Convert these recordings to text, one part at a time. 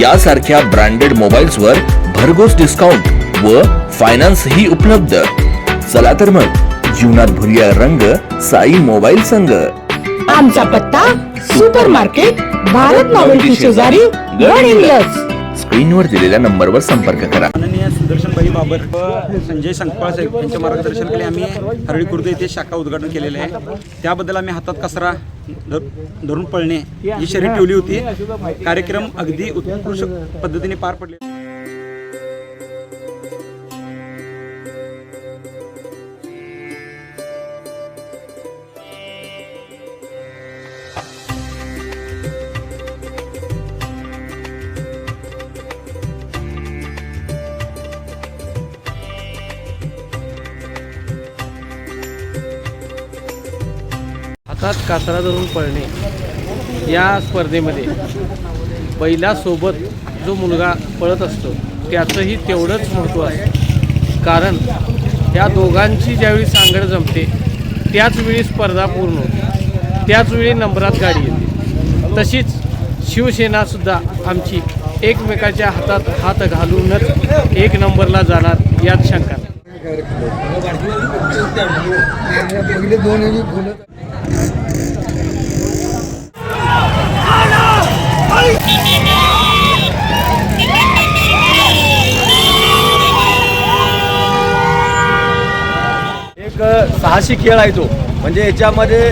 यासारख्या branded mobiles वर भरघोस डिस्काउंट व फायनान्स ही उपलब्ध. चला तर मग जीवनात भरूया रंग साई मोबाईल संघ. आमचा पत्ता सुपर मार्केट भारत नॉवेल्टी शेजारी गड स्क्रीनवर दिलेल्या नंबरवर संपर्क करा. माननीय सुदर्शनभाई बाबर व संजय संकपाळ साहेब यांच्या मार्गदर्शनाखाली आम्ही हरळी खुर्द येथे शाखा उद्घाटन केलेले आहे. त्याबद्दल आम्ही हातात कचरा धर- धरून पळणे ही शरीर ठेवली होती. कार्यक्रम अगदी उत्कृष्ट पद्धतीने पार पडले. हातात कासरा धरून पळणे या स्पर्धेमध्ये बैलासोबत जो मुलगा पळत असतो त्याचंही तेवढंच महत्त्व असतं. कारण या दोघांची ज्यावेळी सांगड जमते त्याचवेळी स्पर्धा पूर्ण होते. त्याचवेळी नंबरात गाडी येते. तशीच शिवसेनासुद्धा आमची एकमेकाच्या हातात हात घालूनच एक नंबरला जाणार यात शंका नाही. एक साहसी खेळ आहे तो. म्हणजे याच्यामध्ये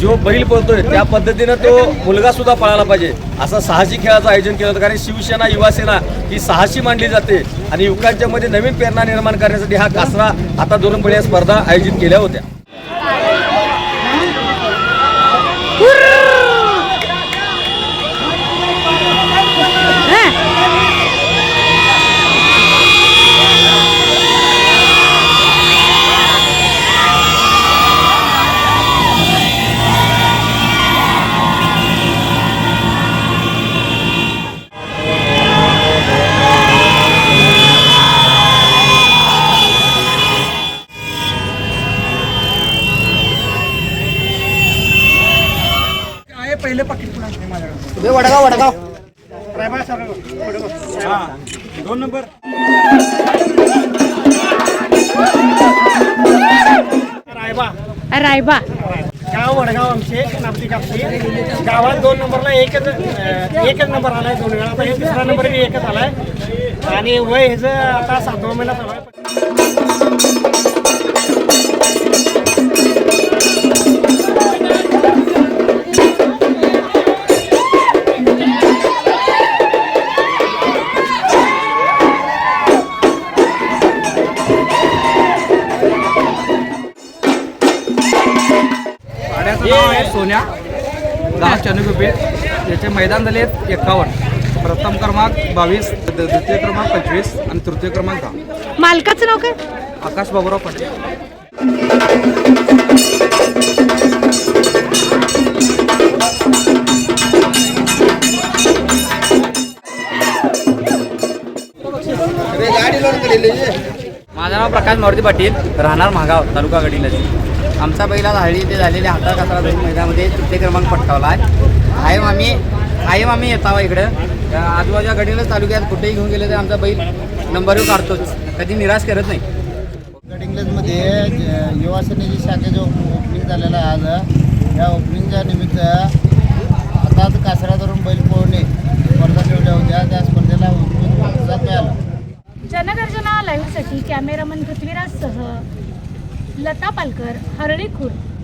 जो बैल पळतोय त्या पद्धतीनं तो मुलगा सुद्धा पळायला पाहिजे. असं साहसी खेळाचं आयोजन केलं होतं. कारण शिवसेना युवासेना ही साहसी मानली जाते. आणि युवकांच्या मध्ये नवीन प्रेरणा निर्माण करण्यासाठी हा कासरा आता दोन या स्पर्धा आयोजित केल्या होत्या. पहिले पाकिट पुन्हा माझ्याकडे? वडगाव वडगाव. हा. दोन नंबर. रायबा. गाव वडगाव आमचे नापदी कापसी गावात दोन नंबरला एकच एकच नंबर आलाय दोन वेळा. आता हे तिसरा नंबर बी एकच आलाय. आणि वय ह्याचं आता सातवा महिना चालू आहे. गाड्याचं नाव आहे सोन्या. दहा चनुगुपीठ याचे मैदान झाले आहेत एकावन्न. प्रथम क्रमांक बावीस द- द्वितीय क्रमांक पंचवीस आणि तृतीय क्रमांक दहा. मालकाचं नाव काय? आकाश बाबुराव पाटील. माझं नाव प्रकाश मारुती पाटील. राहणार महागाव तालुका गडिलज. आमचा पहिला हळी ते झालेल्या हाता कचरा दोन मैदानामध्ये तृतीय क्रमांक पटकावला आहे. कायम आम्ही कायम आम्ही येतावा इकडं. आजूबाजूच्या गडिलज तालुक्यात कुठेही घेऊन गेले तर आमचा बैल नंबरवर काढतोच. कधी निराश करत नाही. इंग्लजमध्ये ज- युवा सेनेची शाखा जो ओपनिंग झालेला आहे आज. या ओपनिंगच्या निमित्त हातात कासरा धरून बैल पोहणे स्पर्धा ठेवल्या होत्या. त्या स्पर्धेला प्रतिसाद मिळाला जनगर्जना लाईव्हसाठी कॅमेरामन पृथ्वीराज सह लता पालकर हरळी खुर्द.